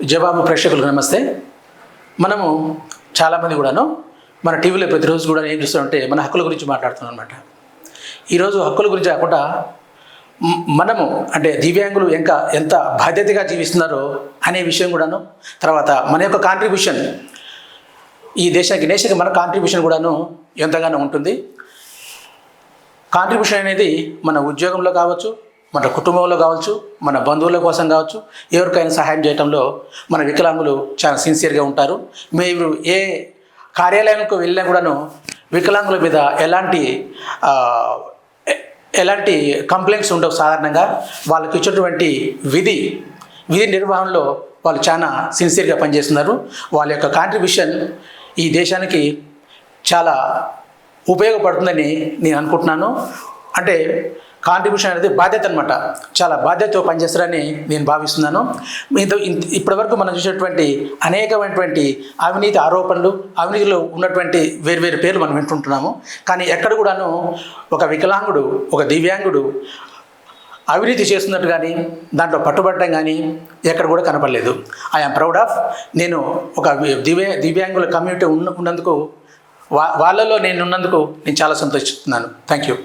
జవాబు ప్రేక్షకులకు నమస్తే. మనము చాలామంది కూడాను మన టీవీలో ప్రతిరోజు కూడా ఏం చూస్తామంటే మన హక్కుల గురించి మాట్లాడుతున్నాం అనమాట ఈరోజు హక్కుల గురించి కాకుండా మనము అంటే దివ్యాంగులు ఇంకా ఎంత బాధ్యతగా జీవిస్తున్నారో అనే విషయం కూడాను తర్వాత మన యొక్క కాంట్రిబ్యూషన్ ఈ దేశానికి దేశానికి మన కాంట్రిబ్యూషన్ కూడాను ఎంతగానో ఉంటుంది. కాంట్రిబ్యూషన్ అనేది మన ఉద్యోగంలో కావచ్చు మన కుటుంబంలో కావచ్చు మన బంధువుల కోసం కావచ్చు ఎవరికైనా సహాయం చేయడంలో మన వికలాంగులు చాలా సిన్సియర్గా ఉంటారు. మీరు ఏ కార్యాలయానికి వెళ్ళినా కూడాను వికలాంగుల మీద ఎలాంటి ఎలాంటి కంప్లైంట్స్ ఉండవు సాధారణంగా. వాళ్ళకి ఇచ్చినటువంటి విధి విధి నిర్వహణలో వాళ్ళు చాలా సిన్సియర్గా పనిచేస్తున్నారు. వాళ్ళ యొక్క కాంట్రిబ్యూషన్ ఈ దేశానికి చాలా ఉపయోగపడుతుందని నేను అనుకుంటున్నాను. అంటే కాంట్రిబ్యూషన్ అనేది బాధ్యత అనమాట చాలా బాధ్యతతో పనిచేస్తారని నేను భావిస్తున్నాను. మీతో ఇంత- ఇప్పటివరకు మనం చూసినటువంటి అనేకమైనటువంటి అవినీతి ఆరోపణలు అవినీతిలో ఉన్నటువంటి వేరు పేర్లు మనం వింటుంటున్నాము. కానీ ఎక్కడ కూడాను ఒక వికలాంగుడు ఒక దివ్యాంగుడు అవినీతి చేస్తున్నట్టు కానీ దాంట్లో పట్టుబడటం కానీ ఎక్కడ కూడా కనపడలేదు. ఐఎమ్ ప్రౌడ్ ఆఫ్ నేను ఒక దివ్య దివ్యాంగుల కమ్యూనిటీ ఉన్న ఉన్నందుకు వా వాళ్ళలో నేను ఉన్నందుకు నేను చాలా సంతోషిస్తున్నాను. Thank you